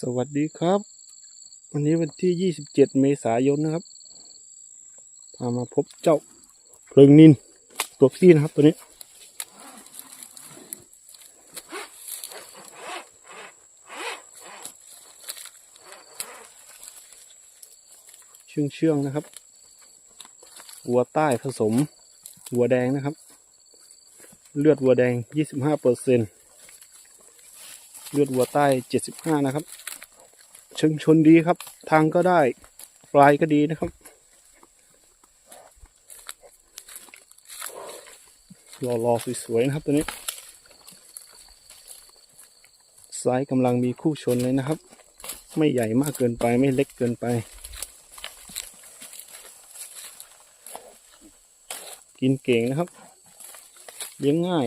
สวัสดีครับ วันนี้วันที่ 27 เมษายนนะครับ พามาพบเจ้าเพลิงนินตัวพี่นะครับตัวนี้ เชื่องเชื่องนะครับ วัวใต้ผสม วัวแดงนะครับ เลือดวัวแดง 25เปอร์เซ็นต์ เลือดวัวใต้75นะครับ เชิงชนดีครับ ทางก็ได้ปลายก็ดีนะครับรอรอสวยๆนะครับตัวนี้ไซส์กำลังมีคู่ชนเลยนะครับ ไม่ใหญ่มากเกินไปไม่เล็กเกินไป กินเก่งนะครับ เลี้ยงง่าย